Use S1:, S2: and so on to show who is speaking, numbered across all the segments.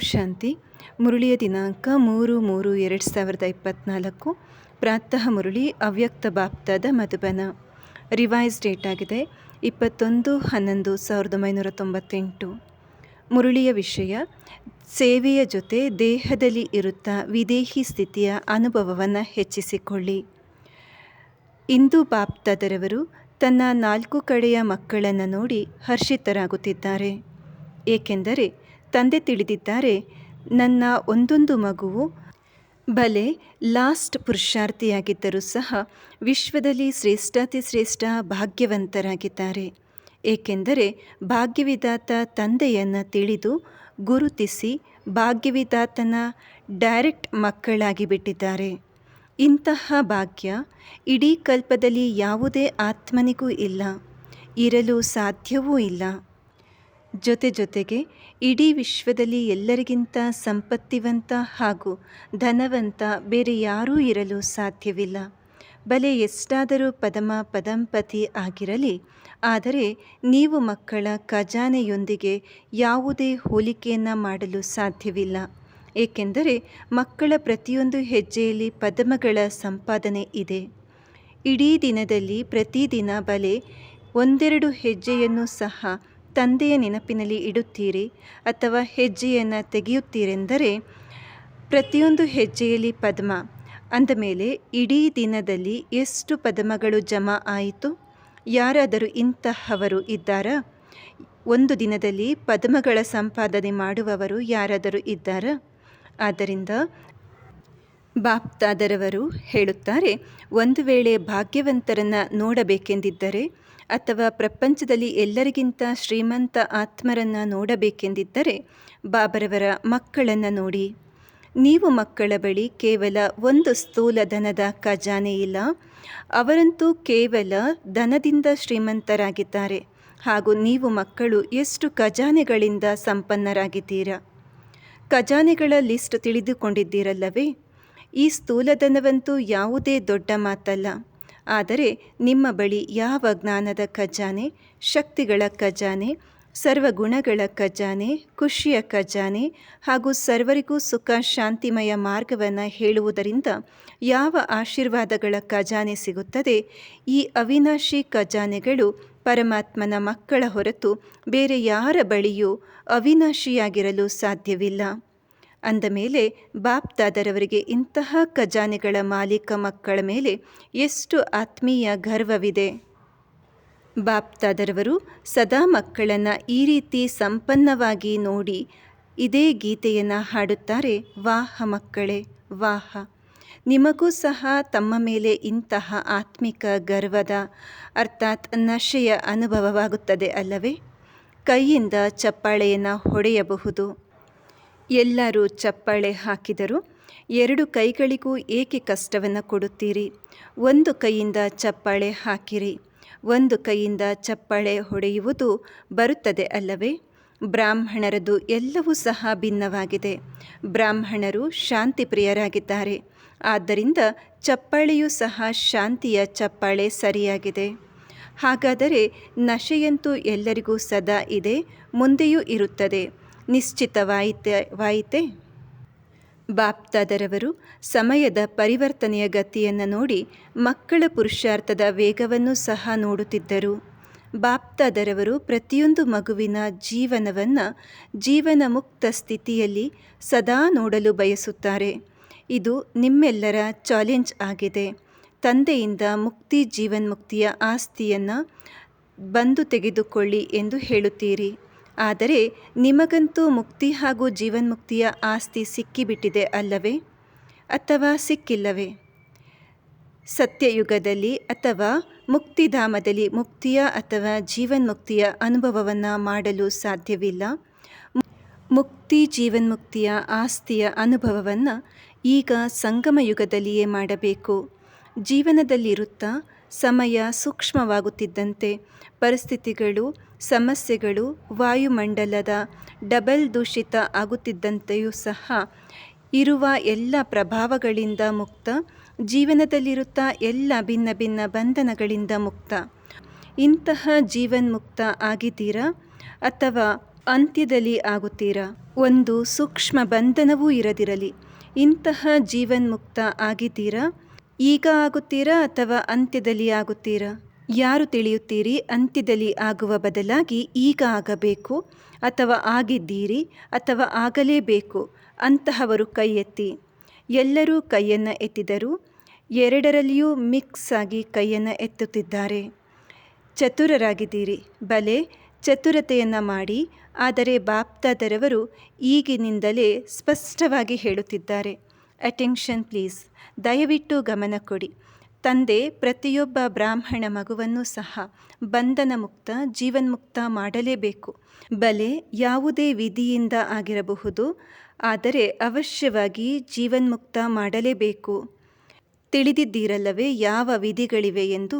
S1: ಶಾಂತಿ. ಮುರುಳಿಯ ದಿನಾಂಕ ಮೂರು ಮೂರು ಎರಡು ಸಾವಿರದ ಇಪ್ಪತ್ತ್ನಾಲ್ಕು ಪ್ರಾತಃ ಮುರುಳಿ, ಅವ್ಯಕ್ತ ಬಾಪ್ತಾದ ಮಧುಬನ. ರಿವೈಸ್ ಡೇಟ್ ಆಗಿದೆ, ಇಪ್ಪತ್ತೊಂದು ಹನ್ನೊಂದು ಸಾವಿರದ ಒಂಬೈನೂರ ತೊಂಬತ್ತೆಂಟು. ಮುರುಳಿಯ ವಿಷಯ, ಸೇವೆಯ ಜೊತೆ ದೇಹದಲ್ಲಿ ಇರುತ್ತಾ ವಿದೇಹಿ ಸ್ಥಿತಿಯ ಅನುಭವವನ್ನು ಹೆಚ್ಚಿಸಿಕೊಳ್ಳಿ. ಇಂದು ಬಾಪ್ತಾದರವರು ತನ್ನ ನಾಲ್ಕು ಕಡೆಯ ಮಕ್ಕಳನ್ನು ನೋಡಿ ಹರ್ಷಿತರಾಗುತ್ತಿದ್ದಾರೆ. ಏಕೆಂದರೆ ತಂದೆ ತಿಳಿದಿದ್ದಾರೆ, ನನ್ನ ಒಂದೊಂದು ಮಗುವು ಬಲೆ ಲಾಸ್ಟ್ ಪುರುಷಾರ್ಥಿಯಾಗಿದ್ದರೂ ಸಹ ವಿಶ್ವದಲ್ಲಿ ಶ್ರೇಷ್ಠಾತಿ ಶ್ರೇಷ್ಠ ಭಾಗ್ಯವಂತರಾಗಿದ್ದಾರೆ. ಏಕೆಂದರೆ ಭಾಗ್ಯವಿದಾತ ತಂದೆಯನ್ನು ತಿಳಿದು ಗುರುತಿಸಿ ಭಾಗ್ಯವಿದಾತನ ಡೈರೆಕ್ಟ್ ಮಕ್ಕಳಾಗಿ ಬಿಟ್ಟಿದ್ದಾರೆ. ಇಂತಹ ಭಾಗ್ಯ ಇಡೀ ಕಲ್ಪದಲ್ಲಿ ಯಾವುದೇ ಆತ್ಮನಿಗೂ ಇಲ್ಲ, ಇರಲು ಸಾಧ್ಯವೂ ಇಲ್ಲ. ಜೊತೆ ಜೊತೆಗೆ ಇಡೀ ವಿಶ್ವದಲ್ಲಿ ಎಲ್ಲರಿಗಿಂತ ಸಂಪತ್ತಿವಂತ ಹಾಗೂ ಧನವಂತ ಬೇರೆ ಯಾರೂ ಇರಲು ಸಾಧ್ಯವಿಲ್ಲ. ಬಲೆ ಎಷ್ಟಾದರೂ ಪದಮ ಪದಂಪತಿ ಆಗಿರಲಿ, ಆದರೆ ನೀವು ಮಕ್ಕಳ ಖಜಾನೆಯೊಂದಿಗೆ ಯಾವುದೇ ಹೋಲಿಕೆಯನ್ನು ಮಾಡಲು ಸಾಧ್ಯವಿಲ್ಲ. ಏಕೆಂದರೆ ಮಕ್ಕಳ ಪ್ರತಿಯೊಂದು ಹೆಜ್ಜೆಯಲ್ಲಿ ಪದಮಗಳ ಸಂಪಾದನೆ ಇದೆ. ಇಡೀ ದಿನದಲ್ಲಿ ಪ್ರತಿದಿನ ಬಲೆ ಒಂದೆರಡು ಹೆಜ್ಜೆಯನ್ನು ಸಹ ತಂದೆಯ ನೆನಪಿನಲ್ಲಿ ಇಡುತ್ತೀರಿ ಅಥವಾ ಹೆಜ್ಜೆಯನ್ನು ತೆಗೆಯುತ್ತೀರೆಂದರೆ, ಪ್ರತಿಯೊಂದು ಹೆಜ್ಜೆಯಲ್ಲಿ ಪದ್ಮ. ಅಂದಮೇಲೆ ಇಡೀ ದಿನದಲ್ಲಿ ಎಷ್ಟು ಪದ್ಮಗಳು ಜಮಾ ಆಯಿತು? ಯಾರಾದರೂ ಇಂತಹವರು ಇದ್ದಾರಾ? ಒಂದು ದಿನದಲ್ಲಿ ಪದ್ಮಗಳ ಸಂಪಾದನೆ ಮಾಡುವವರು ಯಾರಾದರೂ ಇದ್ದಾರಾ? ಆದ್ದರಿಂದ ಬಾಪ್ತಾದರವರು ಹೇಳುತ್ತಾರೆ, ಒಂದು ವೇಳೆ ಭಾಗ್ಯವಂತರನ್ನು ನೋಡಬೇಕೆಂದಿದ್ದರೆ ಅಥವಾ ಪ್ರಪಂಚದಲ್ಲಿ ಎಲ್ಲರಿಗಿಂತ ಶ್ರೀಮಂತ ಆತ್ಮರನ್ನು ನೋಡಬೇಕೆಂದಿದ್ದರೆ ಬಾಬರವರ ಮಕ್ಕಳನ್ನು ನೋಡಿ. ನೀವು ಮಕ್ಕಳ ಬಳಿ ಕೇವಲ ಒಂದು ಸ್ಥೂಲ ಧನದ ಖಜಾನೆ ಇಲ್ಲ. ಅವರಂತೂ ಕೇವಲ ಧನದಿಂದ ಶ್ರೀಮಂತರಾಗಿದ್ದಾರೆ. ಹಾಗೂ ನೀವು ಮಕ್ಕಳು ಎಷ್ಟು ಖಜಾನೆಗಳಿಂದ ಸಂಪನ್ನರಾಗಿದ್ದೀರಾ? ಖಜಾನೆಗಳ ಲಿಸ್ಟ್ ತಿಳಿದುಕೊಂಡಿದ್ದೀರಲ್ಲವೇ? ಈ ಸ್ಥೂಲಧನವಂತೂ ಯಾವುದೇ ದೊಡ್ಡ ಮಾತಲ್ಲ. ಆದರೆ ನಿಮ್ಮ ಬಳಿ ಯಾವ ಜ್ಞಾನದ ಖಜಾನೆ, ಶಕ್ತಿಗಳ ಖಜಾನೆ, ಸರ್ವಗುಣಗಳ ಖಜಾನೆ, ಖುಷಿಯ ಖಜಾನೆ ಹಾಗೂ ಸರ್ವರಿಗೂ ಸುಖ, ಶಾಂತಿಮಯ ಮಾರ್ಗವನ್ನು ಹೇಳುವುದರಿಂದ ಯಾವ ಆಶೀರ್ವಾದಗಳ ಖಜಾನೆ ಸಿಗುತ್ತದೆ? ಈ ಅವಿನಾಶಿ ಖಜಾನೆಗಳು ಪರಮಾತ್ಮನ ಮಕ್ಕಳ ಹೊರತು ಬೇರೆ ಯಾರ ಬಳಿಯೂ ಅವಿನಾಶಿಯಾಗಿರಲು ಸಾಧ್ಯವಿಲ್ಲ. ಅಂದ ಮೇಲೆ ಬಾಪ್ದಾದರವರಿಗೆ ಇಂತಹ ಖಜಾನೆಗಳ ಮಾಲೀಕ ಮಕ್ಕಳ ಮೇಲೆ ಎಷ್ಟು ಆತ್ಮೀಯ ಗರ್ವವಿದೆ. ಬಾಪ್ತಾದರವರು ಸದಾ ಮಕ್ಕಳನ್ನು ಈ ರೀತಿ ಸಂಪನ್ನವಾಗಿ ನೋಡಿ ಇದೇ ಗೀತೆಯನ್ನು ಹಾಡುತ್ತಾರೆ, ವಾಹ ಮಕ್ಕಳೇ, ವಾಹ. ನಿಮಗೂ ಸಹ ತಮ್ಮ ಮೇಲೆ ಇಂತಹ ಆತ್ಮಿಕ ಗರ್ವದ, ಅರ್ಥಾತ್ ನಶೆಯ ಅನುಭವವಾಗುತ್ತದೆ ಅಲ್ಲವೇ? ಕೈಯಿಂದ ಚಪ್ಪಾಳೆಯನ್ನು ಹೊಡೆಯಬಹುದು. ಎಲ್ಲರೂ ಚಪ್ಪಾಳೆ ಹಾಕಿದರು. ಎರಡು ಕೈಗಳಿಗೂ ಏಕೆ ಕಷ್ಟವನ್ನು ಕೊಡುತ್ತೀರಿ? ಒಂದು ಕೈಯಿಂದ ಚಪ್ಪಾಳೆ ಹಾಕಿರಿ. ಒಂದು ಕೈಯಿಂದ ಚಪ್ಪಾಳೆ ಹೊಡೆಯುವುದು ಬರುತ್ತದೆ ಅಲ್ಲವೇ? ಬ್ರಾಹ್ಮಣರದು ಎಲ್ಲವೂ ಸಹ ಭಿನ್ನವಾಗಿದೆ. ಬ್ರಾಹ್ಮಣರು ಶಾಂತಿ ಪ್ರಿಯರಾಗಿದ್ದಾರೆ ಆದ್ದರಿಂದ ಚಪ್ಪಾಳೆಯೂ ಸಹ ಶಾಂತಿಯ ಚಪ್ಪಾಳೆ ಸರಿಯಾಗಿದೆ. ಹಾಗಾದರೆ ನಶೆಯಂತೂ ಎಲ್ಲರಿಗೂ ಸದಾ ಇದೆ, ಮುಂದೆಯೂ ಇರುತ್ತದೆ. ನಿಶ್ಚಿತವಾಯಿತೆ, ವಾಯಿತೆ. ಬಾಪ್ತಾದರವರು ಸಮಯದ ಪರಿವರ್ತನೆಯ ಗತಿಯನ್ನು ನೋಡಿ ಮಕ್ಕಳ ಪುರುಷಾರ್ಥದ ವೇಗವನ್ನು ಸಹ ನೋಡುತ್ತಿದ್ದರು. ಬಾಪ್ತಾದರವರು ಪ್ರತಿಯೊಂದು ಮಗುವಿನ ಜೀವನವನ್ನು ಜೀವನ ಮುಕ್ತ ಸ್ಥಿತಿಯಲ್ಲಿ ಸದಾ ನೋಡಲು ಬಯಸುತ್ತಾರೆ. ಇದು ನಿಮ್ಮೆಲ್ಲರ ಚಾಲೆಂಜ್ ಆಗಿದೆ. ತಂದೆಯಿಂದ ಮುಕ್ತಿ ಜೀವನ್ಮುಕ್ತಿಯ ಆಸ್ತಿಯನ್ನು ಬಂದು ತೆಗೆದುಕೊಳ್ಳಿ ಎಂದು ಹೇಳುತ್ತೀರಿ. ಆದರೆ ನಿಮಗಂತೂ ಮುಕ್ತಿ ಹಾಗೂ ಜೀವನ್ಮುಕ್ತಿಯ ಆಸ್ತಿ ಸಿಕ್ಕಿಬಿಟ್ಟಿದೆ ಅಲ್ಲವೇ? ಅಥವಾ ಸಿಕ್ಕಿಲ್ಲವೇ? ಸತ್ಯಯುಗದಲ್ಲಿ ಅಥವಾ ಮುಕ್ತಿಧಾಮದಲ್ಲಿ ಮುಕ್ತಿಯ ಅಥವಾ ಜೀವನ್ಮುಕ್ತಿಯ ಅನುಭವವನ್ನು ಮಾಡಲು ಸಾಧ್ಯವಿಲ್ಲ. ಮುಕ್ತಿ, ಜೀವನ್ಮುಕ್ತಿಯ ಆಸ್ತಿಯ ಅನುಭವವನ್ನು ಈಗ ಸಂಗಮ ಯುಗದಲ್ಲಿಯೇ ಮಾಡಬೇಕು. ಜೀವನದಲ್ಲಿರುತ್ತಾ ಸಮಯ ಸೂಕ್ಷ್ಮವಾಗುತ್ತಿದ್ದಂತೆ ಪರಿಸ್ಥಿತಿಗಳು, ಸಮಸ್ಯೆಗಳು, ವಾಯುಮಂಡಲದ ಡಬಲ್ ದೂಷಿತ ಆಗುತ್ತಿದ್ದಂತೆಯೂ ಸಹ ಇರುವ ಎಲ್ಲ ಪ್ರಭಾವಗಳಿಂದ ಮುಕ್ತ, ಜೀವನದಲ್ಲಿರುತ್ತಾ ಎಲ್ಲ ಭಿನ್ನ ಭಿನ್ನ ಬಂಧನಗಳಿಂದ ಮುಕ್ತ. ಇಂತಹ ಜೀವನ್ಮುಕ್ತ ಆಗಿದ್ದೀರಾ ಅಥವಾ ಅಂತ್ಯದಲ್ಲಿ ಆಗುತ್ತೀರಾ? ಒಂದು ಸೂಕ್ಷ್ಮ ಬಂಧನವೂ ಇರದಿರಲಿ. ಇಂತಹ ಜೀವನ್ಮುಕ್ತ ಆಗಿದ್ದೀರಾ? ಈಗ ಆಗುತ್ತೀರಾ ಅಥವಾ ಅಂತ್ಯದಲ್ಲಿ ಆಗುತ್ತೀರಾ ಯಾರು ತಿಳಿಯುತ್ತೀರಿ? ಅಂತ್ಯದಲ್ಲಿ ಆಗುವ ಬದಲಾಗಿ ಈಗ ಆಗಬೇಕು ಅಥವಾ ಆಗಿದ್ದೀರಿ ಅಥವಾ ಆಗಲೇಬೇಕು ಅಂತಹವರು ಕೈ ಎತ್ತಿ ಎಲ್ಲರೂ ಕೈಯನ್ನು ಎತ್ತಿದರು. ಎರಡರಲ್ಲಿಯೂ ಮಿಕ್ಸ್ ಆಗಿ ಕೈಯನ್ನು ಎತ್ತುತ್ತಿದ್ದಾರೆ. ಚತುರರಾಗಿದ್ದೀರಿ. ಬಲೆ ಚತುರತೆಯನ್ನು ಮಾಡಿ, ಆದರೆ ಬಾಪ್ತಾದರವರು ಈಗಿನಿಂದಲೇ ಸ್ಪಷ್ಟವಾಗಿ ಹೇಳುತ್ತಿದ್ದಾರೆ. ಅಟೆನ್ಷನ್ ಪ್ಲೀಸ್ ದಯವಿಟ್ಟು ಗಮನ ಕೊಡಿ ತಂದೆ, ಪ್ರತಿಯೊಬ್ಬ ಬ್ರಾಹ್ಮಣ ಮಗುವನ್ನು ಸಹ ಬಂಧನ ಮುಕ್ತ ಜೀವನ್ಮುಕ್ತ ಮಾಡಲೇಬೇಕು. ಬಲೆ ಯಾವುದೇ ವಿಧಿಯಿಂದ ಆಗಿರಬಹುದು, ಆದರೆ ಅವಶ್ಯವಾಗಿ ಜೀವನ್ಮುಕ್ತ ಮಾಡಲೇಬೇಕು. ತಿಳಿದಿದ್ದೀರಲ್ಲವೇ ಯಾವ ವಿಧಿಗಳಿವೆ ಎಂದು?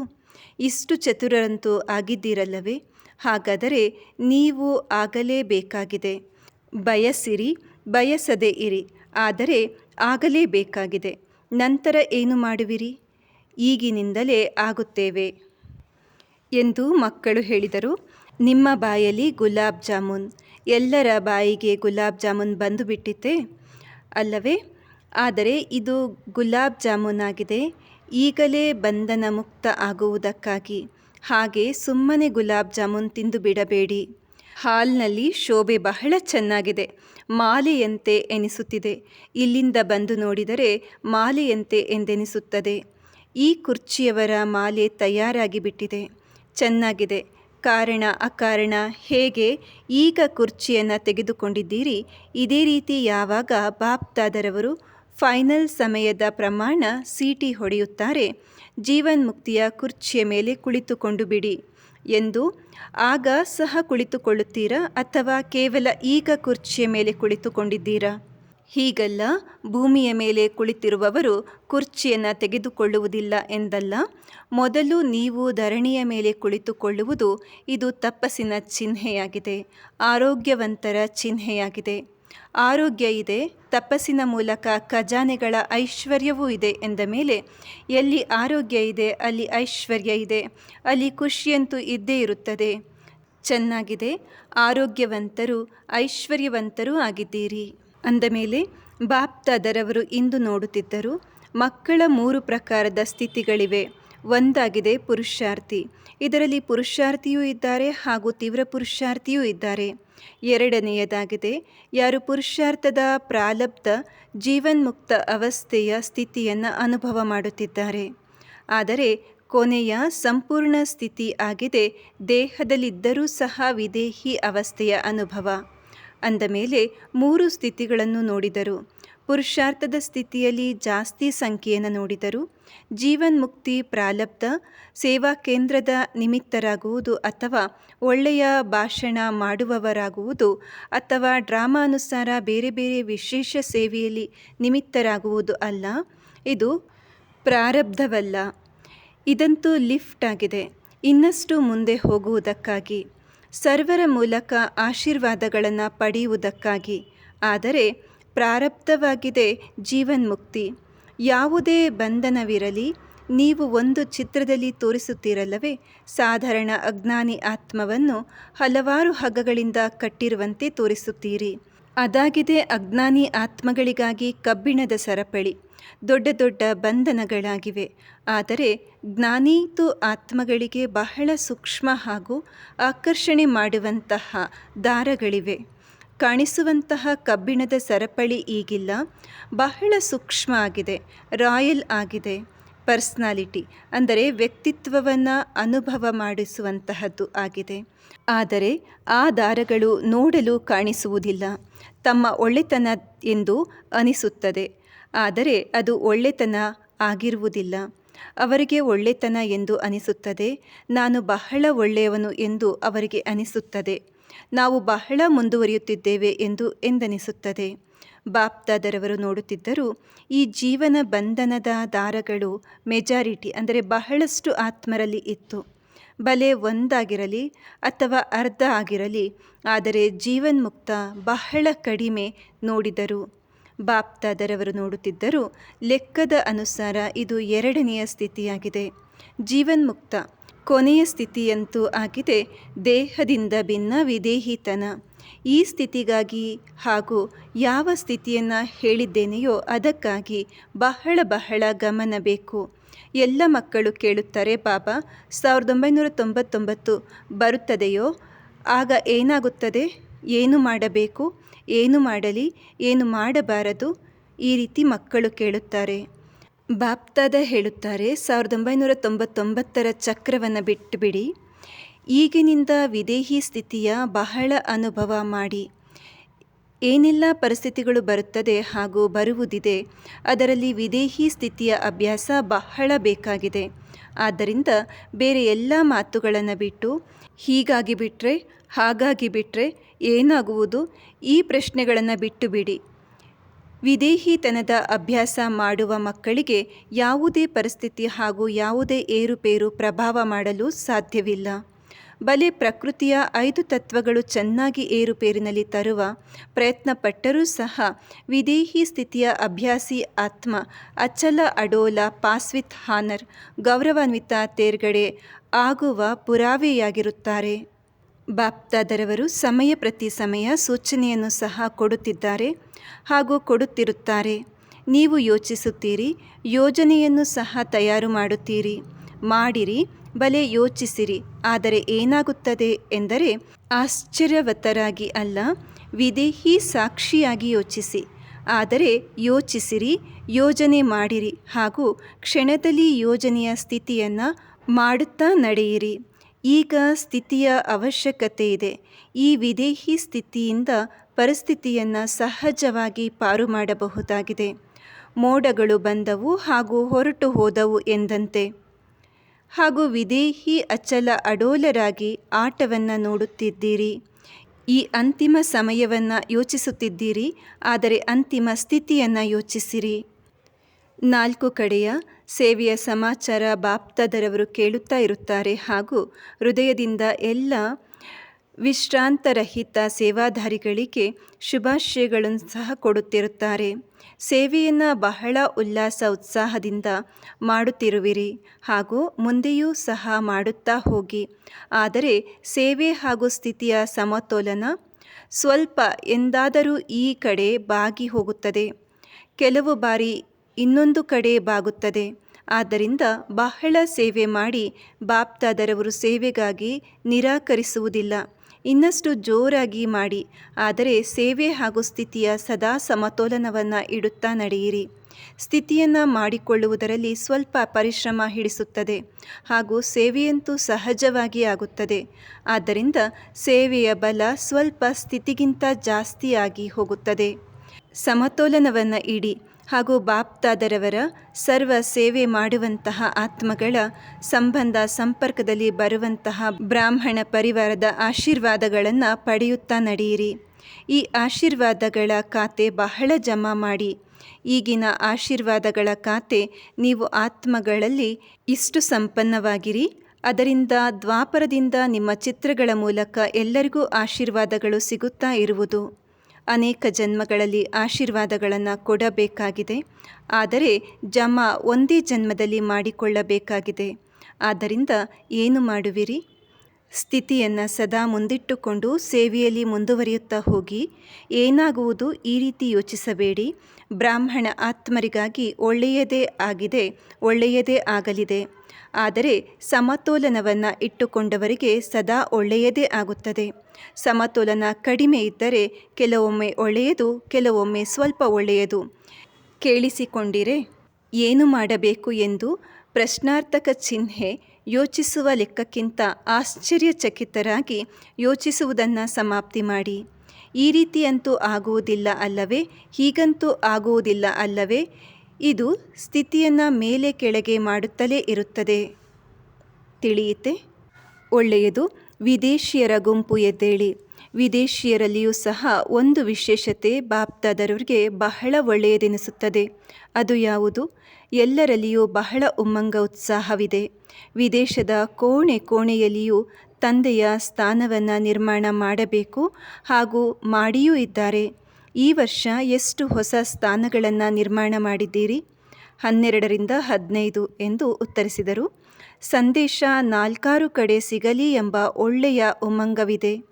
S1: ಇಷ್ಟು ಚತುರರಂತೂ ಆಗಿದ್ದೀರಲ್ಲವೇ? ಹಾಗಾದರೆ ನೀವು ಆಗಲೇಬೇಕಾಗಿದೆ. ಬಯಸಿರಿ, ಬಯಸದೇ ಇರಿ. ಆದರೆ ಆಗಲೇಬೇಕಾಗಿದೆ. ನಂತರ ಏನು ಮಾಡುವಿರಿ? ಈಗಿನಿಂದಲೇ ಆಗುತ್ತೇವೆ ಎಂದು ಮಕ್ಕಳು ಹೇಳಿದರು. ನಿಮ್ಮ ಬಾಯಲ್ಲಿ ಗುಲಾಬ್ ಜಾಮೂನ್. ಎಲ್ಲರ ಬಾಯಿಗೆ ಗುಲಾಬ್ ಜಾಮೂನ್ ಬಂದು ಬಿಟ್ಟಿತೆ ಅಲ್ಲವೇ, ಆದರೆ ಇದು ಗುಲಾಬ್ ಜಾಮೂನ್ ಆಗಿದೆ ಈಗಲೇ ಬಂಧನ ಮುಕ್ತ ಆಗುವುದಕ್ಕಾಗಿ. ಹಾಗೆ ಸುಮ್ಮನೆ ಗುಲಾಬ್ ಜಾಮೂನ್ ತಿಂದು ಬಿಡಬೇಡಿ ಹಾಲ್ನಲ್ಲಿ ಶೋಭೆ ಬಹಳ ಚೆನ್ನಾಗಿದೆ. ಮಾಲೆಯಂತೆ ಎನಿಸುತ್ತಿದೆ. ಇಲ್ಲಿಂದ ಬಂದು ನೋಡಿದರೆ ಮಾಲೆಯಂತೆ ಎಂದೆನಿಸುತ್ತದೆ. ಈ ಕುರ್ಚಿಯವರ ಮಾಲೆ ತಯಾರಾಗಿ ಬಿಟ್ಟಿದೆ. ಚೆನ್ನಾಗಿದೆ. ಕಾರಣ ಅಕಾರಣ ಹೇಗೆ ಈಗ ಕುರ್ಚಿಯನ್ನು ತೆಗೆದುಕೊಂಡಿದ್ದೀರಿ? ಇದೇ ರೀತಿ ಯಾವಾಗ ಬಾಪ್ತಾದರವರು ಫೈನಲ್ ಸಮಯದ ಪ್ರಮಾಣ ಸೀಟಿ ಹೊಡೆಯುತ್ತಾರೆ, ಜೀವನ್ಮುಕ್ತಿಯ ಕುರ್ಚಿಯ ಮೇಲೆ ಕುಳಿತುಕೊಂಡು ಬಿಡಿ. ಎಂದು ಆಗ ಸಹ ಕುಳಿತುಕೊಳ್ಳುತ್ತೀರಾ ಅಥವಾ ಕೇವಲ ಈಗ ಕುರ್ಚಿಯ ಮೇಲೆ ಕುಳಿತುಕೊಂಡಿದ್ದೀರಾ? ಹೀಗಲ್ಲ ಭೂಮಿಯ ಮೇಲೆ ಕುಳಿತಿರುವವರು ಕುರ್ಚಿಯನ್ನು ತೆಗೆದುಕೊಳ್ಳುವುದಿಲ್ಲ ಎಂದಲ್ಲ, ಮೊದಲು ನೀವು ಧರಣಿಯ ಮೇಲೆ ಕುಳಿತುಕೊಳ್ಳುವುದು ಇದು ತಪಸ್ಸಿನ ಚಿಹ್ನೆಯಾಗಿದೆ, ಆರೋಗ್ಯವಂತರ ಚಿಹ್ನೆಯಾಗಿದೆ. ಆರೋಗ್ಯ ಇದೆ, ತಪಸ್ಸಿನ ಮೂಲಕ ಖಜಾನೆಗಳ ಐಶ್ವರ್ಯವೂ ಇದೆ ಎಂದ ಮೇಲೆ, ಎಲ್ಲಿ ಆರೋಗ್ಯ ಇದೆ, ಅಲ್ಲಿ ಐಶ್ವರ್ಯ ಇದೆ, ಅಲ್ಲಿ ಖುಷಿಯಂತೂ ಇದ್ದೇ ಇರುತ್ತದೆ. ಚೆನ್ನಾಗಿದೆ, ಆರೋಗ್ಯವಂತರು, ಐಶ್ವರ್ಯವಂತರೂ ಆಗಿದ್ದೀರಿ. ಅಂದ ಮೇಲೆ, ಬಾಪ್ತಾದರವರು ಇಂದು ನೋಡುತ್ತಿದ್ದರು, ಮಕ್ಕಳ ಮೂರು ಪ್ರಕಾರದ ಸ್ಥಿತಿಗಳಿವೆ. ಒಂದಾಗಿದೆ ಪುರುಷಾರ್ಥಿ. ಇದರಲ್ಲಿ ಪುರುಷಾರ್ಥಿಯೂ ಇದ್ದಾರೆ ಹಾಗೂ ತೀವ್ರ ಪುರುಷಾರ್ಥಿಯೂ ಇದ್ದಾರೆ. ಎರಡನೆಯದಾಗಿದೆ, ಯಾರು ಪುರುಷಾರ್ಥದ ಪ್ರಾಲಬ್ಧ, ಜೀವನ್ಮುಕ್ತ ಅವಸ್ಥೆಯ ಸ್ಥಿತಿಯನ್ನು ಅನುಭವ ಮಾಡುತ್ತಿದ್ದಾರೆ. ಆದರೆ, ಕೊನೆಯ ಸಂಪೂರ್ಣ ಸ್ಥಿತಿ ಆಗಿದೆ, ದೇಹದಲ್ಲಿದ್ದರೂ ಸಹ ವಿದೇಹಿ ಅವಸ್ಥೆಯ ಅನುಭವ. ಅಂದ ಮೇಲೆ ಮೂರು ಸ್ಥಿತಿಗಳನ್ನು ನೋಡಿದರು. ಪುರುಷಾರ್ಥದ ಸ್ಥಿತಿಯಲ್ಲಿ ಜಾಸ್ತಿ ಸಂಖ್ಯೆಯನ್ನು ನೋಡಿದರು ಜೀವನ್ಮುಕ್ತಿ ಪ್ರಾಲಬ್ಧ, ಸೇವಾ ಕೇಂದ್ರದ ನಿಮಿತ್ತರಾಗುವುದು ಅಥವಾ ಒಳ್ಳೆಯ ಭಾಷಣ ಮಾಡುವವರಾಗುವುದು ಅಥವಾ ಡ್ರಾಮಾನುಸಾರ ಬೇರೆ ಬೇರೆ ವಿಶೇಷ ಸೇವೆಯಲ್ಲಿ ನಿಮಿತ್ತರಾಗುವುದು ಅಲ್ಲ, ಇದು ಪ್ರಾರಬ್ಧವಲ್ಲ. ಇದಂತೂ ಲಿಫ್ಟ್ ಆಗಿದೆ. ಇನ್ನಷ್ಟು ಮುಂದೆ ಹೋಗುವುದಕ್ಕಾಗಿ, ಸರ್ವರ ಮೂಲಕ ಆಶೀರ್ವಾದಗಳನ್ನು ಪಡೆಯುವುದಕ್ಕಾಗಿ. ಆದರೆ ಪ್ರಾರಬ್ಧವಾಗಿದೆ ಜೀವನ್ಮುಕ್ತಿ. ಯಾವುದೇ ಬಂಧನವಿರಲಿ, ನೀವು ಒಂದು ಚಿತ್ರದಲ್ಲಿ ತೋರಿಸುತ್ತೀರಲ್ಲವೇ? ಸಾಧಾರಣ ಅಜ್ಞಾನಿ ಆತ್ಮವನ್ನು ಹಲವಾರು ಹಗ್ಗಗಳಿಂದ ಕಟ್ಟಿರುವಂತೆ ತೋರಿಸುತ್ತೀರಿ. ಅದಾಗಿದೆ ಅಜ್ಞಾನಿ ಆತ್ಮಗಳಿಗಾಗಿ ಕಬ್ಬಿಣದ ಸರಪಳಿ. ದೊಡ್ಡ ದೊಡ್ಡ ಬಂಧನಗಳಾಗಿವೆ. ಆದರೆ ಜ್ಞಾನೀತು ಆತ್ಮಗಳಿಗೆ ಬಹಳ ಸೂಕ್ಷ್ಮ ಹಾಗೂ ಆಕರ್ಷಣೆ ಮಾಡುವಂತಹ ದಾರಗಳಿವೆ. ಕಾಣಿಸುವಂತಹ ಕಬ್ಬಿಣದ ಸರಪಳಿ ಈಗಿಲ್ಲ. ಬಹಳ ಸೂಕ್ಷ್ಮ ಆಗಿದೆ, ರಾಯಲ್ ಆಗಿದೆ. ಪರ್ಸ್ನಾಲಿಟಿ, ಅಂದರೆ ವ್ಯಕ್ತಿತ್ವವನ್ನು ಅನುಭವ ಮಾಡಿಸುವಂತಹದ್ದು ಆಗಿದೆ. ಆದರೆ ಆ ದಾರಗಳು ನೋಡಲು ಕಾಣಿಸುವುದಿಲ್ಲ. ತಮ್ಮ ಒಳ್ಳೆತನ ಎಂದು ಅನಿಸುತ್ತದೆ. ಆದರೆ ಅದು ಒಳ್ಳೆತನ ಆಗಿರುವುದಿಲ್ಲ. ಅವರಿಗೆ ಒಳ್ಳೆತನ ಎಂದು ಅನಿಸುತ್ತದೆ. ನಾನು ಬಹಳ ಒಳ್ಳೆಯವನು ಎಂದು ಅವರಿಗೆ ಅನಿಸುತ್ತದೆ. ನಾವು ಬಹಳ ಮುಂದುವರಿಯುತ್ತಿದ್ದೇವೆ ಎಂದು ಎಂದನಿಸುತ್ತದೆ. ಬಾಪ್ದಾದರವರು ನೋಡುತ್ತಿದ್ದರು, ಈ ಜೀವನ ಬಂಧನದ ದಾರಗಳು ಮೆಜಾರಿಟಿ ಅಂದರೆ ಬಹಳಷ್ಟು ಆತ್ಮರಲ್ಲಿ ಇತ್ತು. ಬಲೆ ಒಂದಾಗಿರಲಿ ಅಥವಾ ಅರ್ಧ ಆಗಿರಲಿ, ಆದರೆ ಜೀವನ್ಮುಕ್ತ ಬಹಳ ಕಡಿಮೆ ನೋಡಿದರು. ಬಾಪ್ತಾದರವರು ನೋಡುತ್ತಿದ್ದರು, ಲೆಕ್ಕದ ಅನುಸಾರ ಇದು ಎರಡನೆಯ ಸ್ಥಿತಿಯಾಗಿದೆ. ಜೀವನ್ಮುಕ್ತ ಕೊನೆಯ ಸ್ಥಿತಿಯಂತೂ ಆಗಿದೆ. ದೇಹದಿಂದ ಭಿನ್ನ ವಿದೇಹಿತನ. ಈ ಸ್ಥಿತಿಗಾಗಿ ಹಾಗೂ ಯಾವ ಸ್ಥಿತಿಯನ್ನು ಹೇಳಿದ್ದೇನೆಯೋ ಅದಕ್ಕಾಗಿ ಬಹಳ ಬಹಳ ಗಮನ ಬೇಕು. ಎಲ್ಲ ಮಕ್ಕಳು ಕೇಳುತ್ತಾರೆ ಬಾಬಾ ಸಾವಿರದ ಒಂಬೈನೂರ ತೊಂಬತ್ತೊಂಬತ್ತು ಬರುತ್ತದೆಯೋ? ಆಗ ಏನಾಗುತ್ತದೆ? ಏನು ಮಾಡಬೇಕು? ಏನು ಮಾಡಲಿ? ಏನು ಮಾಡಬಾರದು? ಈ ರೀತಿ ಮಕ್ಕಳು ಕೇಳುತ್ತಾರೆ. ಬಾಪ್ತಾದ ಹೇಳುತ್ತಾರೆ, ಸಾವಿರದ ಒಂಬೈನೂರ ತೊಂಬತ್ತೊಂಬತ್ತರ ಚಕ್ರವನ್ನು ಬಿಟ್ಟುಬಿಡಿ ಈಗಿನಿಂದ ವಿದೇಹಿ ಸ್ಥಿತಿಯ ಬಹಳ ಅನುಭವ ಮಾಡಿ. ಏನೆಲ್ಲ ಪರಿಸ್ಥಿತಿಗಳು ಬರುತ್ತದೆ ಹಾಗೂ ಬರುವುದಿದೆ, ಅದರಲ್ಲಿ ವಿದೇಹಿ ಸ್ಥಿತಿಯ ಅಭ್ಯಾಸ ಬಹಳ ಬೇಕಾಗಿದೆ. ಆದ್ದರಿಂದ ಬೇರೆ ಎಲ್ಲ ಮಾತುಗಳನ್ನು ಬಿಟ್ಟು, ಹೀಗಾಗಿ ಬಿಟ್ಟರೆ ಹಾಗಾಗಿ ಬಿಟ್ಟರೆ ಏನಾಗುವುದು? ಈ ಪ್ರಶ್ನೆಗಳನ್ನು ಬಿಟ್ಟು ಬಿಡಿ ವಿದೇಹಿತನದ ಅಭ್ಯಾಸ ಮಾಡುವ ಮಕ್ಕಳಿಗೆ ಯಾವುದೇ ಪರಿಸ್ಥಿತಿ ಹಾಗೂ ಯಾವುದೇ ಏರುಪೇರು ಪ್ರಭಾವ ಮಾಡಲು ಸಾಧ್ಯವಿಲ್ಲ. ಬಲೆ ಪ್ರಕೃತಿಯ ಐದು ತತ್ವಗಳು ಚೆನ್ನಾಗಿ ಏರುಪೇರಿನಲ್ಲಿ ತರುವ ಪ್ರಯತ್ನಪಟ್ಟರೂ ಸಹ ವಿದೇಹಿ ಸ್ಥಿತಿಯ ಅಭ್ಯಾಸಿ ಆತ್ಮ ಅಚಲ ಅಡೋಲ ಪಾಸ್ವಿತ್ ಹಾನರ್ ಗೌರವಾನ್ವಿತ ತೇರ್ಗಡೆ ಆಗುವ ಪುರಾವೆಯಾಗಿರುತ್ತಾರೆ. ಬಾಪ್ದಾದರವರು ಸಮಯ ಪ್ರತಿ ಸಮಯ ಸೂಚನೆಯನ್ನು ಸಹ ಕೊಡುತ್ತಿದ್ದಾರೆ ಹಾಗೂ ಕೊಡುತ್ತಿರುತ್ತಾರೆ. ನೀವು ಯೋಚಿಸುತ್ತೀರಿ, ಯೋಜನೆಯನ್ನು ಸಹ ತಯಾರು ಮಾಡುತ್ತೀರಿ. ಮಾಡಿರಿ, ಬಲೆ ಯೋಚಿಸಿರಿ, ಆದರೆ ಏನಾಗುತ್ತದೆ ಎಂದರೆ ಆಶ್ಚರ್ಯವತರಾಗಿ ಅಲ್ಲ, ವಿದೇಹಿ ಸಾಕ್ಷಿಯಾಗಿ ಯೋಚಿಸಿ. ಆದರೆ ಯೋಚಿಸಿರಿ, ಯೋಜನೆ ಮಾಡಿರಿ ಹಾಗೂ ಕ್ಷಣದಲ್ಲಿ ಯೋಜನೆಯ ಸ್ಥಿತಿಯನ್ನು ಮಾಡುತ್ತಾ ನಡೆಯಿರಿ. ಈಗ ಸ್ಥಿತಿಯ ಅವಶ್ಯಕತೆ ಇದೆ ಈ ವಿದೇಹಿ ಸ್ಥಿತಿಯಿಂದ ಪರಿಸ್ಥಿತಿಯನ್ನು ಸಹಜವಾಗಿ ಪಾರು ಮಾಡಬಹುದಾಗಿದೆ. ಮೋಡಗಳು ಬಂದವು ಹಾಗೂ ಹೊರಟು ಹೋದವು ಎಂದಂತೆ. ಹಾಗೂ ವಿದೇಹಿ ಅಚಲ ಅಡೋಲರಾಗಿ ಆಟವನ್ನು ನೋಡುತ್ತಿದ್ದೀರಿ. ಈ ಅಂತಿಮ ಸಮಯವನ್ನು ಯೋಚಿಸುತ್ತಿದ್ದೀರಿ, ಆದರೆ ಅಂತಿಮ ಸ್ಥಿತಿಯನ್ನು ಯೋಚಿಸಿರಿ. ನಾಲ್ಕು ಕಡೆಯ ಸೇವೆಯ ಸಮಾಚಾರ ಬಾಪ್ತಾದರವರು ಕೇಳುತ್ತಾ ಇರುತ್ತಾರೆ ಹಾಗೂ ಹೃದಯದಿಂದ ಎಲ್ಲ ವಿಶ್ರಾಂತರಹಿತ ಸೇವಾಧಾರಿಗಳಿಗೆ ಶುಭಾಶಯಗಳನ್ನು ಸಹ ಕೊಡುತ್ತಿರುತ್ತಾರೆ. ಸೇವೆಯನ್ನು ಬಹಳ ಉಲ್ಲಾಸ ಉತ್ಸಾಹದಿಂದ ಮಾಡುತ್ತಿರುವಿರಿ ಹಾಗೂ ಮುಂದೆಯೂ ಸಹ ಮಾಡುತ್ತಾ ಹೋಗಿ. ಆದರೆ ಸೇವೆ ಹಾಗೂ ಸ್ಥಿತಿಯ ಸಮತೋಲನ ಸ್ವಲ್ಪ ಎಂದಾದರೂ ಈ ಕಡೆ ಬಾಗಿ ಹೋಗುತ್ತದೆ. ಕೆಲವು ಬಾರಿ ಇನ್ನೊಂದು ಕಡೆ ಬಾಗುತ್ತದೆ. ಆದ್ದರಿಂದ ಬಹಳ ಸೇವೆ ಮಾಡಿ ಬಾಪ್ತಾದರವರು ಸೇವೆಗಾಗಿ ನಿರಾಕರಿಸುವುದಿಲ್ಲ. ಇನ್ನಷ್ಟು ಜೋರಾಗಿ ಮಾಡಿ. ಆದರೆ ಸೇವೆ ಹಾಗೂ ಸ್ಥಿತಿಯ ಸದಾ ಸಮತೋಲನವನ್ನು ಇಡುತ್ತಾ ನಡೆಯಿರಿ. ಸ್ಥಿತಿಯನ್ನು ಮಾಡಿಕೊಳ್ಳುವುದರಲ್ಲಿ ಸ್ವಲ್ಪ ಪರಿಶ್ರಮ ಹಿಡಿಸುತ್ತದೆ ಹಾಗೂ ಸೇವೆಯಂತೂ ಸಹಜವಾಗಿ ಆಗುತ್ತದೆ. ಆದ್ದರಿಂದ ಸೇವೆಯ ಬಲ ಸ್ವಲ್ಪ ಸ್ಥಿತಿಗಿಂತ ಜಾಸ್ತಿಯಾಗಿ ಹೋಗುತ್ತದೆ. ಸಮತೋಲನವನ್ನು ಇಡಿ. ಹಾಗೂ ಬಾಪ್ತಾದರವರ ಸರ್ವ ಸೇವೆ ಮಾಡುವಂತಹ ಆತ್ಮಗಳ ಸಂಬಂಧ ಸಂಪರ್ಕದಲ್ಲಿ ಬರುವಂತಹ ಬ್ರಾಹ್ಮಣ ಪರಿವಾರದ ಆಶೀರ್ವಾದಗಳನ್ನು ಪಡೆಯುತ್ತಾ ನಡೆಯಿರಿ. ಈ ಆಶೀರ್ವಾದಗಳ ಖಾತೆ ಬಹಳ ಜಮಾ ಮಾಡಿ. ಈಗಿನ ಆಶೀರ್ವಾದಗಳ ಖಾತೆ ನೀವು ಆತ್ಮಗಳಲ್ಲಿ ಇಷ್ಟು ಸಂಪನ್ನವಾಗಿರಿ. ಅದರಿಂದ ದ್ವಾಪರದಿಂದ ನಿಮ್ಮ ಚಿತ್ರಗಳ ಮೂಲಕ ಎಲ್ಲರಿಗೂ ಆಶೀರ್ವಾದಗಳು ಸಿಗುತ್ತಾ ಇರುವುದು. ಅನೇಕ ಜನ್ಮಗಳಲ್ಲಿ ಆಶೀರ್ವಾದಗಳನ್ನು ಕೊಡಬೇಕಾಗಿದೆ. ಆದರೆ ಜಮ ಒಂದೇ ಜನ್ಮದಲ್ಲಿ ಮಾಡಿಕೊಳ್ಳಬೇಕಾಗಿದೆ. ಆದ್ದರಿಂದ ಏನು ಮಾಡುವಿರಿ? ಸ್ಥಿತಿಯನ್ನು ಸದಾ ಮುಂದಿಟ್ಟುಕೊಂಡು ಸೇವೆಯಲ್ಲಿ ಮುಂದುವರಿಯುತ್ತಾ ಹೋಗಿ, ಏನಾಗುವುದು ಈ ರೀತಿ ಯೋಚಿಸಬೇಡಿ. ಬ್ರಾಹ್ಮಣ ಆತ್ಮರಿಗಾಗಿ ಒಳ್ಳೆಯದೇ ಆಗಿದೆ, ಒಳ್ಳೆಯದೇ ಆಗಲಿದೆ. ಆದರೆ ಸಮತೋಲನವನ್ನು ಇಟ್ಟುಕೊಂಡವರಿಗೆ ಸದಾ ಒಳ್ಳೆಯದೇ ಆಗುತ್ತದೆ. ಸಮತೋಲನ ಕಡಿಮೆ ಇದ್ದರೆ ಕೆಲವೊಮ್ಮೆ ಒಳ್ಳೆಯದು, ಕೆಲವೊಮ್ಮೆ ಸ್ವಲ್ಪ ಒಳ್ಳೆಯದು. ಕೇಳಿಸಿಕೊಂಡಿರೆ, ಏನು ಮಾಡಬೇಕು ಎಂದು ಪ್ರಶ್ನಾರ್ಥಕ ಚಿಹ್ನೆ ಯೋಚಿಸುವ ಲೆಕ್ಕಕ್ಕಿಂತ ಆಶ್ಚರ್ಯಚಕಿತರಾಗಿ ಯೋಚಿಸುವುದನ್ನು ಸಮಾಪ್ತಿ ಮಾಡಿ. ಈ ರೀತಿಯಂತೂ ಆಗುವುದಿಲ್ಲ ಅಲ್ಲವೇ? ಹೀಗಂತೂ ಆಗುವುದಿಲ್ಲ ಅಲ್ಲವೇ? ಇದು ಸ್ಥಿತಿಯನ್ನು ಮೇಲೆ ಕೆಳಗೆ ಮಾಡುತ್ತಲೇ ಇರುತ್ತದೆ. ತಿಳಿಯಿತೆ. ಒಳ್ಳೆಯದು, ವಿದೇಶಿಯರ ಗುಂಪು ಎದ್ದೇಳಿ. ವಿದೇಶಿಯರಲ್ಲಿಯೂ ಸಹ ಒಂದು ವಿಶೇಷತೆ ಬಾಪ್ದಾದರವರಿಗೆ ಬಹಳ ಒಳ್ಳೆಯದೆನಿಸುತ್ತದೆ. ಅದು ಯಾವುದು? ಎಲ್ಲರಲ್ಲಿಯೂ ಬಹಳ ಉಮ್ಮಂಗ ಉತ್ಸಾಹವಿದೆ. ವಿದೇಶದ ಕೋಣೆ ಕೋಣೆಯಲ್ಲಿಯೂ ತಂದೆಯ ಸ್ಥಾನವನ್ನು ನಿರ್ಮಾಣ ಮಾಡಬೇಕು ಹಾಗೂ ಮಾಡಿಯೂ ಇದ್ದಾರೆ. ಈ ವರ್ಷ ಎಷ್ಟು ಹೊಸ ಸ್ಥಾನಗಳನ್ನು ನಿರ್ಮಾಣ ಮಾಡಿದ್ದೀರಿ? ಹನ್ನೆರಡರಿಂದ ಹದಿನೈದು ಎಂದು ಉತ್ತರಿಸಿದರು. ಸಂದೇಶ ನಾಲ್ಕಾರು ಕಡೆ ಸಿಗಲಿ ಎಂಬ ಒಳ್ಳೆಯ ಉಮಂಗವಿದೆ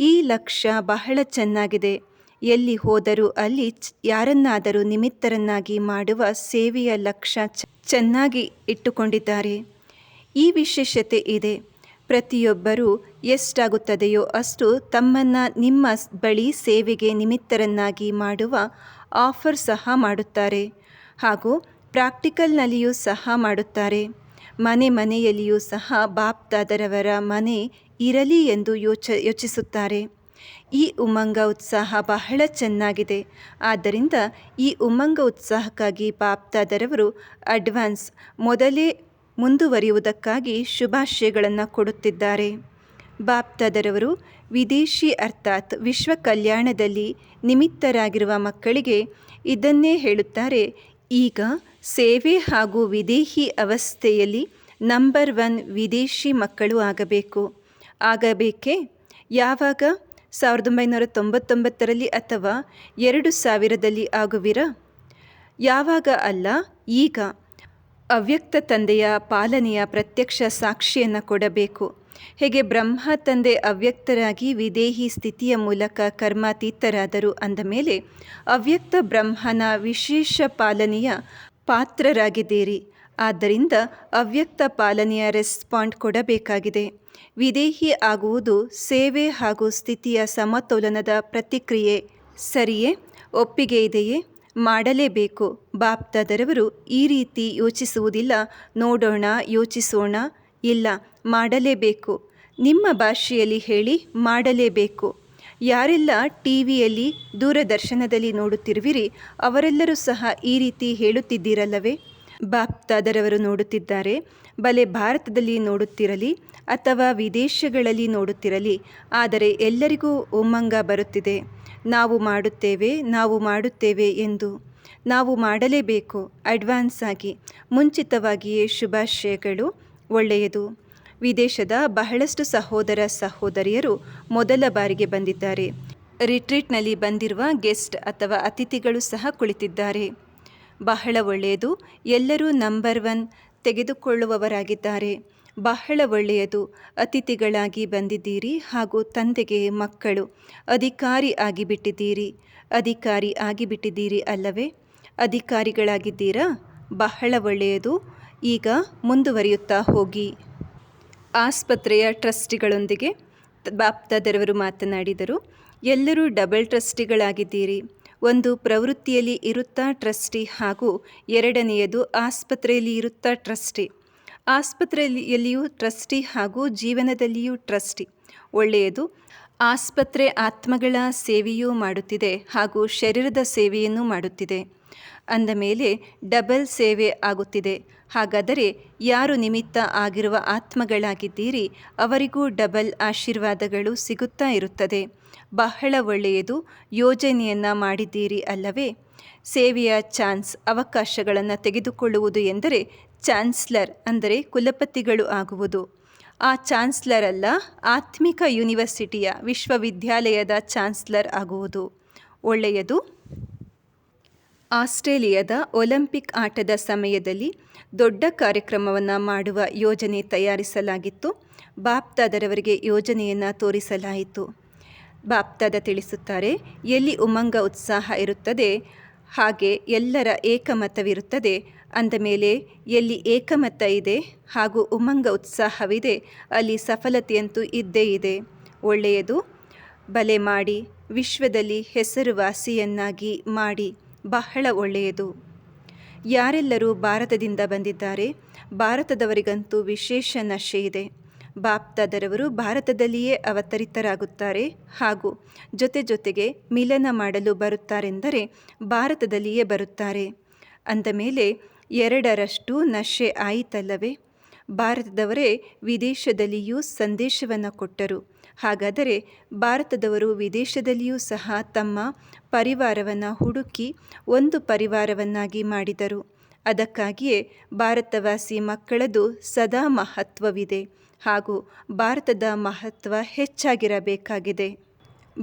S1: ಈ ಲಕ್ಷ್ಯ ಬಹಳ ಚೆನ್ನಾಗಿದೆ. ಎಲ್ಲಿ ಹೋದರೂ, ಅಲ್ಲಿ ಯಾರನ್ನಾದರೂ ನಿಮಿತ್ತರನ್ನಾಗಿ ಮಾಡುವ ಸೇವೆಯ ಲಕ್ಷ್ಯ ಚ- ಚೆನ್ನಾಗಿ ಇಟ್ಟುಕೊಂಡಿದ್ದಾರೆ. ಈ ವಿಶೇಷತೆ ಇದೆ. ಪ್ರತಿಯೊಬ್ಬರೂ ಎಷ್ಟಾಗುತ್ತದೆಯೋ ಅಷ್ಟು ತಮ್ಮನ್ನು ನಿಮ್ಮ ಬಳಿ ಸೇವೆಗೆ ನಿಮಿತ್ತರನ್ನಾಗಿ ಮಾಡುವ ಆಫರ್ ಸಹ ಮಾಡುತ್ತಾರೆ. ಹಾಗೂ ಪ್ರಾಕ್ಟಿಕಲ್ನಲ್ಲಿಯೂ ಸಹ ಮಾಡುತ್ತಾರೆ. ಮನೆ ಮನೆಯಲ್ಲಿಯೂ ಸಹ ಬಾಪ್ದಾದರವರ ಮನೆ ಇರಲಿ ಎಂದು ಯೋಚ, ಯೋಚಿಸುತ್ತಾರೆ. ಈ ಉಮಂಗ ಉತ್ಸಾಹ ಬಹಳ ಚೆನ್ನಾಗಿದೆ. ಆದ್ದರಿಂದ ಈ ಉಮಂಗ ಉತ್ಸಾಹಕ್ಕಾಗಿ ಬಾಪ್ತಾದರವರು ಅಡ್ವಾನ್ಸ್ ಮೊದಲೇ ಮುಂದುವರಿಯುವುದಕ್ಕಾಗಿ ಶುಭಾಶಯಗಳನ್ನು ಕೊಡುತ್ತಿದ್ದಾರೆ. ಬಾಪ್ತಾದರವರು ವಿದೇಶಿ ಅರ್ಥಾತ್ ವಿಶ್ವ ಕಲ್ಯಾಣದಲ್ಲಿ ನಿಮಿತ್ತರಾಗಿರುವ ಮಕ್ಕಳಿಗೆ ಇದನ್ನೇ ಹೇಳುತ್ತಾರೆ. ಈಗ ಸೇವೆ ಹಾಗೂ ವಿದೇಹಿ ಅವಸ್ಥೆಯಲ್ಲಿ ನಂಬರ್ ಒನ್ ವಿದೇಶಿ ಮಕ್ಕಳು ಆಗಬೇಕು. ಆಗಬೇಕೇ? ಯಾವಾಗ? ಸಾವಿರದ ಒಂಬೈನೂರ ತೊಂಬತ್ತೊಂಬತ್ತರಲ್ಲಿ ಅಥವಾ ಎರಡು ಸಾವಿರದಲ್ಲಿ ಆಗುವಿರಾ? ಯಾವಾಗ ಅಲ್ಲ, ಈಗ. ಅವ್ಯಕ್ತ ತಂದೆಯ ಪಾಲನೆಯ ಪ್ರತ್ಯಕ್ಷ ಸಾಕ್ಷಿಯನ್ನು ಕೊಡಬೇಕು. ಹೇಗೆ ಬ್ರಹ್ಮ ತಂದೆ ಅವ್ಯಕ್ತರಾಗಿ ವಿದೇಹಿ ಸ್ಥಿತಿಯ ಮೂಲಕ ಕರ್ಮಾತೀತರಾದರು ಅಂದ ಮೇಲೆ, ಅವ್ಯಕ್ತ ಬ್ರಹ್ಮನ ವಿಶೇಷ ಪಾಲನೆಯ ಪಾತ್ರರಾಗಿದ್ದೀರಿ. ಆದ್ದರಿಂದ ಅವ್ಯಕ್ತ ಪಾಲನೆಯ ರೆಸ್ಪಾಂಡ್ ಕೊಡಬೇಕಾಗಿದೆ. ವಿದೇಹಿ ಆಗುವುದು ಸೇವೆ ಹಾಗೂ ಸ್ಥಿತಿಯ ಸಮತೋಲನದ ಪ್ರತಿಕ್ರಿಯೆ ಸರಿಯೇ, ಒಪ್ಪಿಗೆ ಇದೆಯೇ? ಮಾಡಲೇಬೇಕು. ಬಾಪ್ತಾದರವರು ಈ ರೀತಿ ಯೋಚಿಸುವುದಿಲ್ಲ. ನೋಡೋಣ, ಯೋಚಿಸೋಣ. ಇಲ್ಲ, ಮಾಡಲೇಬೇಕು. ನಿಮ್ಮ ಭಾಷೆಯಲ್ಲಿ ಹೇಳಿ ಮಾಡಲೇಬೇಕು. ಯಾರೆಲ್ಲ ಟಿ ವಿಯಲ್ಲಿ ದೂರದರ್ಶನದಲ್ಲಿ ನೋಡುತ್ತಿರುವಿರಿ, ಅವರೆಲ್ಲರೂ ಸಹ ಈ ರೀತಿ ಹೇಳುತ್ತಿದ್ದೀರಲ್ಲವೇ? ಬಾಪ್ದಾದರವರು ನೋಡುತ್ತಿದ್ದಾರೆ. ಬಲೆ ಭಾರತದಲ್ಲಿ ನೋಡುತ್ತಿರಲಿ ಅಥವಾ ವಿದೇಶಗಳಲ್ಲಿ ನೋಡುತ್ತಿರಲಿ, ಆದರೆ ಎಲ್ಲರಿಗೂ ಉಮ್ಮಂಗ ಬರುತ್ತಿದೆ. ನಾವು ಮಾಡುತ್ತೇವೆ ನಾವು ಮಾಡುತ್ತೇವೆ ಎಂದು. ನಾವು ಮಾಡಲೇಬೇಕು, ಅಡ್ವಾನ್ಸ್ ಆಗಿ. ಮುಂಚಿತವಾಗಿಯೇ ಶುಭಾಶಯಗಳು, ಒಳ್ಳೆಯದು. ವಿದೇಶದ ಬಹಳಷ್ಟು ಸಹೋದರ ಸಹೋದರಿಯರು ಮೊದಲ ಬಾರಿಗೆ ಬಂದಿದ್ದಾರೆ. ರಿಟ್ರೀಟ್ನಲ್ಲಿ ಬಂದಿರುವ ಗೆಸ್ಟ್ ಅಥವಾ ಅತಿಥಿಗಳು ಸಹ ಕುಳಿತಿದ್ದಾರೆ. ಬಹಳ ಒಳ್ಳೆಯದು. ಎಲ್ಲರೂ ನಂಬರ್ ಒನ್ ತೆಗೆದುಕೊಳ್ಳುವವರಾಗಿದ್ದಾರೆ. ಬಹಳ ಒಳ್ಳೆಯದು. ಅತಿಥಿಗಳಾಗಿ ಬಂದಿದ್ದೀರಿ ಹಾಗೂ ತಂದೆಗೆ ಮಕ್ಕಳು ಅಧಿಕಾರಿ ಆಗಿಬಿಟ್ಟಿದ್ದೀರಿ. ಅಧಿಕಾರಿ ಆಗಿಬಿಟ್ಟಿದ್ದೀರಿ ಅಲ್ಲವೇ? ಅಧಿಕಾರಿಗಳಾಗಿದ್ದೀರಾ? ಬಹಳ ಒಳ್ಳೆಯದು. ಈಗ ಮುಂದುವರಿಯುತ್ತಾ ಹೋಗಿ. ಆಸ್ಪತ್ರೆಯ ಟ್ರಸ್ಟಿಗಳೊಂದಿಗೆ ಬಾಪ್ದಾದರವರು ಮಾತನಾಡಿದರು. ಎಲ್ಲರೂ ಡಬಲ್ ಟ್ರಸ್ಟಿಗಳಾಗಿದ್ದೀರಿ ಒಂದು ಪ್ರವೃತ್ತಿಯಲ್ಲಿ ಇರುತ್ತಾ ಟ್ರಸ್ಟಿ ಹಾಗೂ ಎರಡನೆಯದು ಆಸ್ಪತ್ರೆಯಲ್ಲಿ ಇರುತ್ತಾ ಟ್ರಸ್ಟಿ. ಆಸ್ಪತ್ರೆಯಲ್ಲಿಯೂ ಟ್ರಸ್ಟಿ ಹಾಗೂ ಜೀವನದಲ್ಲಿಯೂ ಟ್ರಸ್ಟಿ. ಒಳ್ಳೆಯದು, ಆಸ್ಪತ್ರೆ ಆತ್ಮಗಳ ಸೇವೆಯೂ ಮಾಡುತ್ತಿದೆ ಹಾಗೂ ಶರೀರದ ಸೇವೆಯನ್ನು ಮಾಡುತ್ತಿದೆ. ಅಂದ ಮೇಲೆ ಡಬಲ್ ಸೇವೆ ಆಗುತ್ತಿದೆ. ಹಾಗಾದರೆ ಯಾರು ನಿಮಿತ್ತ ಆಗಿರುವ ಆತ್ಮಗಳಾಗಿದ್ದೀರಿ, ಅವರಿಗೂ ಡಬಲ್ ಆಶೀರ್ವಾದಗಳು ಸಿಗುತ್ತಾ ಇರುತ್ತದೆ. ಬಹಳ ಒಳ್ಳೆಯದು ಯೋಜನೆಯನ್ನು ಮಾಡಿದ್ದೀರಿ ಅಲ್ಲವೇ? ಸೇವೆಯ ಚಾನ್ಸ್ ಅವಕಾಶಗಳನ್ನು ತೆಗೆದುಕೊಳ್ಳುವುದು ಎಂದರೆ ಚಾನ್ಸ್ಲರ್ ಅಂದರೆ ಕುಲಪತಿಗಳು ಆಗುವುದು. ಆ ಚಾನ್ಸ್ಲರ್ ಅಲ್ಲ, ಆತ್ಮಿಕ ಯೂನಿವರ್ಸಿಟಿಯ ವಿಶ್ವವಿದ್ಯಾಲಯದ ಚಾನ್ಸ್ಲರ್ ಆಗುವುದು. ಒಳ್ಳೆಯದು? ಆಸ್ಟ್ರೇಲಿಯಾದ ಒಲಿಂಪಿಕ್ ಆಟದ ಸಮಯದಲ್ಲಿ ದೊಡ್ಡ ಕಾರ್ಯಕ್ರಮವನ್ನು ಮಾಡುವ ಯೋಜನೆ ತಯಾರಿಸಲಾಗಿತ್ತು. ಬಾಪ್ದಾದರವರಿಗೆ ಯೋಜನೆಯನ್ನು ತೋರಿಸಲಾಯಿತು. ಬಾಪ್ದಾದ ತಿಳಿಸುತ್ತಾರೆ, ಎಲ್ಲಿ ಉಮಂಗ ಉತ್ಸಾಹ ಇರುತ್ತದೆ, ಹಾಗೆ ಎಲ್ಲರ ಏಕಮತವಿರುತ್ತದೆ. ಅಂದ ಮೇಲೆ, ಎಲ್ಲಿ ಏಕಮತ ಇದೆ ಹಾಗೂ ಉಮಂಗ ಉತ್ಸಾಹವಿದೆ, ಅಲ್ಲಿ ಸಫಲತೆಯಂತೂ ಇದ್ದೇ ಇದೆ. ಒಳ್ಳೆಯದು, ಬಲೆ ಮಾಡಿ, ವಿಶ್ವದಲ್ಲಿ ಹೆಸರುವಾಸಿಯನ್ನಾಗಿ ಮಾಡಿ, ಬಹಳ ಒಳ್ಳೆಯದು. ಯಾರೆಲ್ಲರೂ ಭಾರತದಿಂದ ಬಂದಿದ್ದಾರೆ, ಭಾರತದವರಿಗಂತೂ ವಿಶೇಷ ನಶೆ ಇದೆ ಬಾಪ್ದಾದರವರು ಭಾರತದಲ್ಲಿಯೇ ಅವತರಿತರಾಗುತ್ತಾರೆ ಹಾಗೂ ಜೊತೆ ಜೊತೆಗೆ ಮಿಲನ ಮಾಡಲು ಬರುತ್ತಾರೆಂದರೆ ಭಾರತದಲ್ಲಿಯೇ ಬರುತ್ತಾರೆ. ಅಂದ ಮೇಲೆ ಎರಡರಷ್ಟು ನಶೆ ಆಯಿತಲ್ಲವೇ? ಭಾರತದವರೇ ವಿದೇಶದಲ್ಲಿಯೂ ಸಂದೇಶವನ್ನು ಕೊಟ್ಟರು. ಹಾಗಾದರೆ ಭಾರತದವರು ವಿದೇಶದಲ್ಲಿಯೂ ಸಹ ತಮ್ಮ ಪರಿವಾರವನ್ನು ಹುಡುಕಿ ಒಂದು ಪರಿವಾರವನ್ನಾಗಿ ಮಾಡಿದರು. ಅದಕ್ಕಾಗಿಯೇ ಭಾರತವಾಸಿ ಮಕ್ಕಳದು ಸದಾ ಮಹತ್ವವಿದೆ. ಹಾಗೂ ಭಾರತದ ಮಹತ್ವ ಹೆಚ್ಚಾಗಿರಬೇಕಾಗಿದೆ.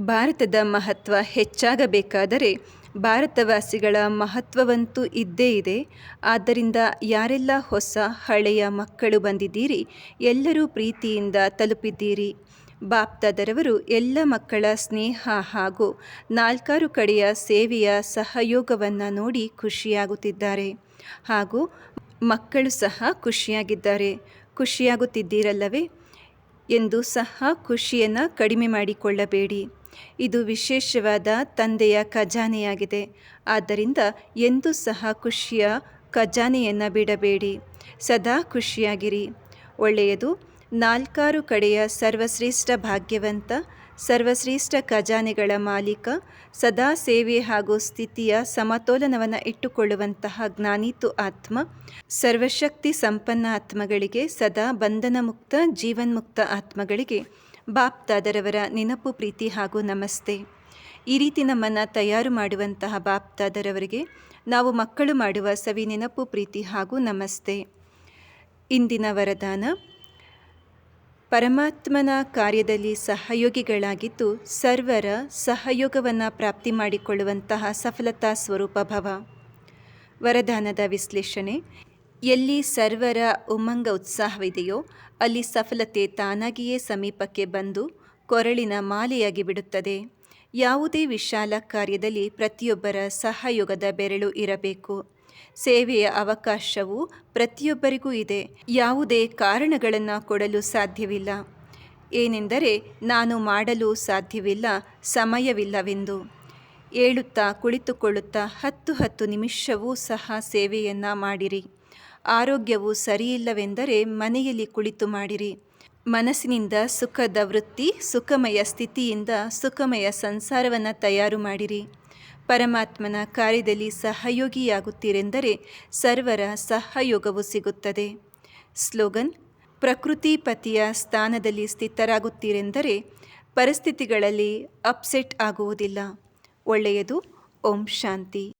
S1: ಭಾರತದ ಮಹತ್ವ ಹೆಚ್ಚಾಗಬೇಕಾದರೆ ಭಾರತವಾಸಿಗಳ ಮಹತ್ವವಂತೂ ಇದ್ದೇ ಇದೆ. ಆದ್ದರಿಂದ ಯಾರೆಲ್ಲ ಹೊಸ ಹಳೆಯ ಮಕ್ಕಳು ಬಂದಿದ್ದೀರಿ, ಎಲ್ಲರೂ ಪ್ರೀತಿಯಿಂದ ತಲುಪಿದ್ದೀರಿ. ಬಾಪ್ತಾದರವರು ಎಲ್ಲ ಮಕ್ಕಳ ಸ್ನೇಹ ಹಾಗೂ ನಾಲ್ಕಾರು ಕಡೆಯ ಸೇವೆಯ ಸಹಯೋಗವನ್ನು ನೋಡಿ ಖುಷಿಯಾಗುತ್ತಿದ್ದಾರೆ ಹಾಗೂ ಮಕ್ಕಳು ಸಹ ಖುಷಿಯಾಗಿದ್ದಾರೆ. ಖುಷಿಯಾಗುತ್ತಿದ್ದೀರಲ್ಲವೇ ಎಂದು ಸಹ ಖುಷಿಯನ್ನು ಕಡಿಮೆ ಮಾಡಿಕೊಳ್ಳಬೇಡಿ. ಇದು ವಿಶೇಷವಾದ ತಂದೆಯ ಖಜಾನೆಯಾಗಿದೆ. ಆದ್ದರಿಂದ ಎಂದೂ ಸಹ ಖುಷಿಯ ಖಜಾನೆಯನ್ನು ಬಿಡಬೇಡಿ. ಸದಾ ಖುಷಿಯಾಗಿರಿ. ಒಳ್ಳೆಯದು, ನಾಲ್ಕಾರು ಕಡೆಯ ಸರ್ವಶ್ರೇಷ್ಠ ಭಾಗ್ಯವಂತ ಸರ್ವಶ್ರೇಷ್ಠ ಖಜಾನೆಗಳ ಮಾಲೀಕ, ಸದಾ ಸೇವೆ ಹಾಗೂ ಸ್ಥಿತಿಯ ಸಮತೋಲನವನ್ನು ಇಟ್ಟುಕೊಳ್ಳುವಂತಹ ಜ್ಞಾನಿತು ಆತ್ಮ, ಸರ್ವಶಕ್ತಿ ಸಂಪನ್ನ ಆತ್ಮಗಳಿಗೆ ಸದಾ ಬಂಧನ ಮುಕ್ತ ಜೀವನ್ಮುಕ್ತ ಆತ್ಮಗಳಿಗೆ ಬಾಪ್ತಾದರವರ ನೆನಪು, ಪ್ರೀತಿ ಹಾಗೂ ನಮಸ್ತೆ. ಈ ರೀತಿ ನಮ್ಮನ್ನು ತಯಾರು ಮಾಡುವಂತಹ ಬಾಪ್ತಾದರವರಿಗೆ ನಾವು ಮಕ್ಕಳು ಮಾಡುವ ಸವಿ ನೆನಪು ಪ್ರೀತಿ ಹಾಗೂ ನಮಸ್ತೆ. ಇಂದಿನ ವರದಾನ ಪರಮಾತ್ಮನ ಕಾರ್ಯದಲ್ಲಿ ಸಹಯೋಗಿಗಳಾಗಿದ್ದು ಸರ್ವರ ಸಹಯೋಗವನ್ನು ಪ್ರಾಪ್ತಿ ಮಾಡಿಕೊಳ್ಳುವಂತಹ ಸಫಲತಾ ಸ್ವರೂಪ ಭವ. ವರದಾನದ ವಿಶ್ಲೇಷಣೆ, ಎಲ್ಲಿ ಸರ್ವರ ಉಮಂಗ ಉತ್ಸಾಹವಿದೆಯೋ ಅಲ್ಲಿ ಸಫಲತೆ ತಾನಾಗಿಯೇ ಸಮೀಪಕ್ಕೆ ಬಂದು ಕೊರಳಿನ ಮಾಲೆಯಾಗಿ ಬಿಡುತ್ತದೆ. ಯಾವುದೇ ವಿಶಾಲ ಕಾರ್ಯದಲ್ಲಿ ಪ್ರತಿಯೊಬ್ಬರ ಸಹಯೋಗದ ಬೆರಳು ಇರಬೇಕು. ಸೇವೆಯ ಅವಕಾಶವು ಪ್ರತಿಯೊಬ್ಬರಿಗೂ ಇದೆ. ಯಾವುದೇ ಕಾರಣಗಳನ್ನು ಕೊಡಲು ಸಾಧ್ಯವಿಲ್ಲ. ಏನೆಂದರೆ ನಾನು ಮಾಡಲು ಸಾಧ್ಯವಿಲ್ಲ, ಸಮಯವಿಲ್ಲವೆಂದು. ಏಳುತ್ತಾ ಕುಳಿತುಕೊಳ್ಳುತ್ತಾ ಹತ್ತು ಹತ್ತು ನಿಮಿಷವೂ ಸಹ ಸೇವೆಯನ್ನು ಮಾಡಿರಿ. ಆರೋಗ್ಯವು ಸರಿಯಿಲ್ಲವೆಂದರೆ ಮನೆಯಲ್ಲಿ ಕುಳಿತು ಮಾಡಿರಿ. ಮನಸ್ಸಿನಿಂದ ಸುಖದ ವೃತ್ತಿ, ಸುಖಮಯ ಸ್ಥಿತಿಯಿಂದ ಸುಖಮಯ ಸಂಸಾರವನ್ನು ತಯಾರು ಮಾಡಿರಿ. ಪರಮಾತ್ಮನ ಕಾರ್ಯದಲ್ಲಿ ಸಹಯೋಗಿಯಾಗುತ್ತೀರೆಂದರೆ ಸರ್ವರ ಸಹಯೋಗವು ಸಿಗುತ್ತದೆ. ಸ್ಲೋಗನ್ ಪ್ರಕೃತಿ ಪತಿಯ ಸ್ಥಾನದಲ್ಲಿ ಸ್ಥಿತರಾಗುತ್ತೀರೆಂದರೆ ಪರಿಸ್ಥಿತಿಗಳಲ್ಲಿ ಅಪ್ಸೆಟ್ ಆಗುವುದಿಲ್ಲ. ಒಳ್ಳೆಯದು, ಓಂ ಶಾಂತಿ.